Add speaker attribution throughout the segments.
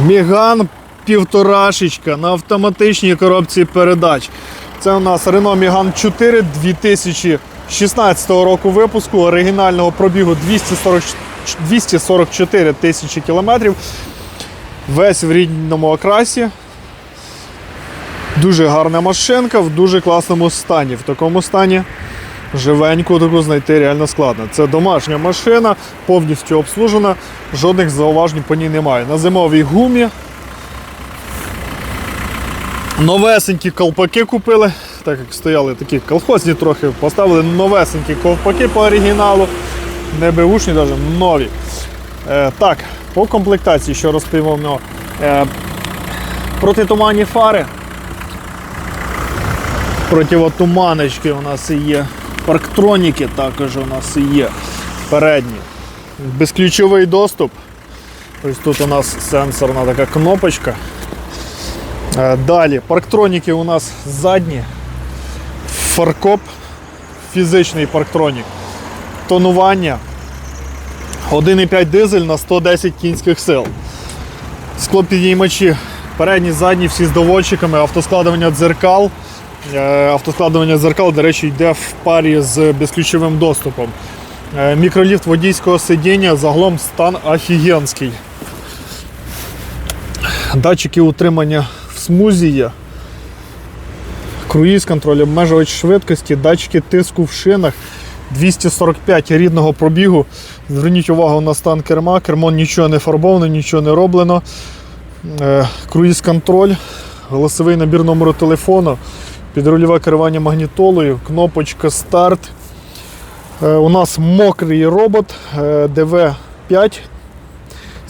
Speaker 1: Міган півторашечка на автоматичній коробці передач. Це у нас Renault Megane 4 2016 року випуску, оригінального пробігу 240, 244 тисячі кілометрів. Весь в рідному окрасі. Дуже гарна машинка в дуже класному стані. В такому стані живеньку таку знайти реально складно. Це домашня машина, повністю обслужена, жодних зауважень по ній немає. На зимовій гумі. Новесенькі колпаки купили, так як стояли такі колхозні трохи, поставили новесенькі ковпаки по оригіналу, не беушні, навіть нові. Е, так, по комплектації, що розповімо. Е, протитуманні фари. Противотуманочки у нас є. Парктроніки також у нас є. Передні. Безключовий доступ. Ось тут у нас сенсорна така кнопочка. Е, Далі, парктроніки у нас задні. Фаркоп, фізичний парктронік. Тонування. 1,5 дизель на 110 кінських сил. Склопідіймачі передні, задні, всі з доводчиками, автоскладування дзеркал. Е, Автоскладування дзеркал, до речі, йде в парі з безключовим доступом. Е, Мікроліфт водійського сидіння, загалом стан офігенський. Датчики утримання в смузі є. Круїз контроль, обмежувач швидкості, датчики тиску в шинах. 245 рідного пробігу. Зверніть увагу на стан керма. Кермо нічого не фарбовано, нічого не роблено. Е, Круїз контроль, голосовий набір номеру телефону, підрульове керування магнітолою, кнопочка старт. Е, У нас мокрий робот е, DV5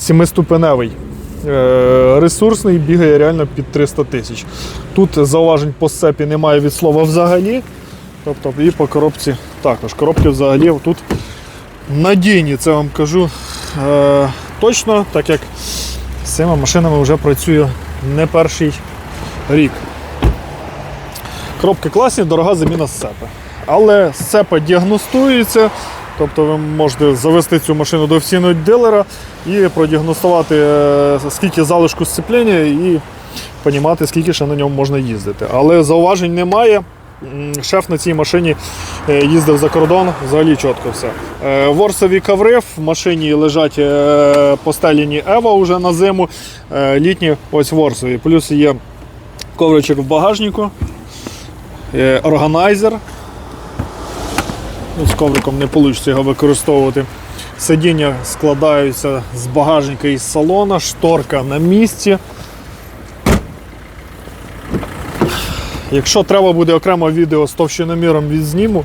Speaker 1: 7-ступеневий. Е, Ресурсний, бігає реально під 300 тисяч. Тут зауважень по сцепі немає від слова взагалі. Тобто і по коробці також. Коробки взагалі тут надійні, це вам кажу е, точно, так як з цими машинами вже працюю не перший рік. Коробки класні, дорога заміна сцепи. Але сцепа діагностується, тобто ви можете завести цю машину до офіційного дилера і продіагностувати, е, скільки залишку сцеплення і розуміти, скільки ще на ньому можна їздити. Але зауважень немає. Шеф на цій машині е, їздив за кордон, взагалі чітко все. Е, Ворсові коври в машині лежать постелені Ева вже на зиму, літні ось ворсові. Плюс є ковричок в багажнику, органайзер. Ну, З ковриком не вийде його використовувати. Сидіння складаються з багажника і з салона, шторка на місці. Якщо треба буде окремо відео з товщиноміром відзніму,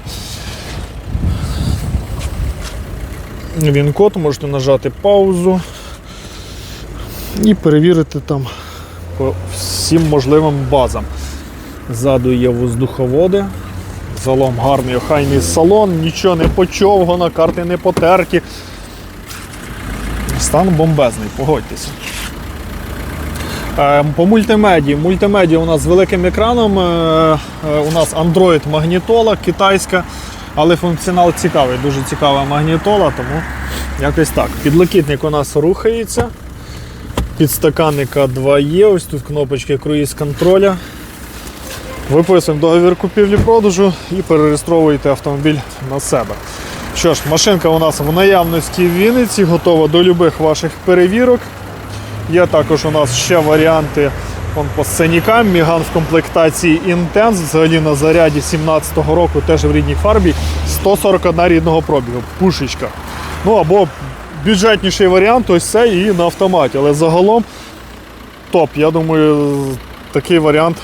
Speaker 1: він код, можете нажати паузу і перевірити там по всім можливим базам. Ззаду є воздуховоди. Залом гарний охайний салон, нічого не почовгано, карти не потерті. Стан бомбезний, погодьтеся. Е, По мультимедії. Мультимедія у нас з великим екраном. е, е, У нас Android магнітола китайська, але функціонал цікавий, дуже цікава магнітола, тому якось так. Підлокітник у нас рухається. Підстаканника 2 є. Ось тут кнопочки круїз контроля. Виписуємо договір купівлі-продажу і перереєстровуєте автомобіль на себе. Що ж, машинка у нас в наявності в Вінниці, готова до будь-яких ваших перевірок. Є також у нас ще варіанти вон, по сценікам. Міган в комплектації Intense, взагалі на заряді 17-го року, теж в рідній фарбі, 141 рідного пробігу, пушечка. Ну або бюджетніший варіант, ось це і на автоматі. Але загалом топ. Я думаю, такий варіант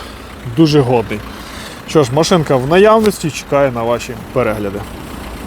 Speaker 1: дуже годний. Що ж, машинка в наявності чекає на ваші перегляди.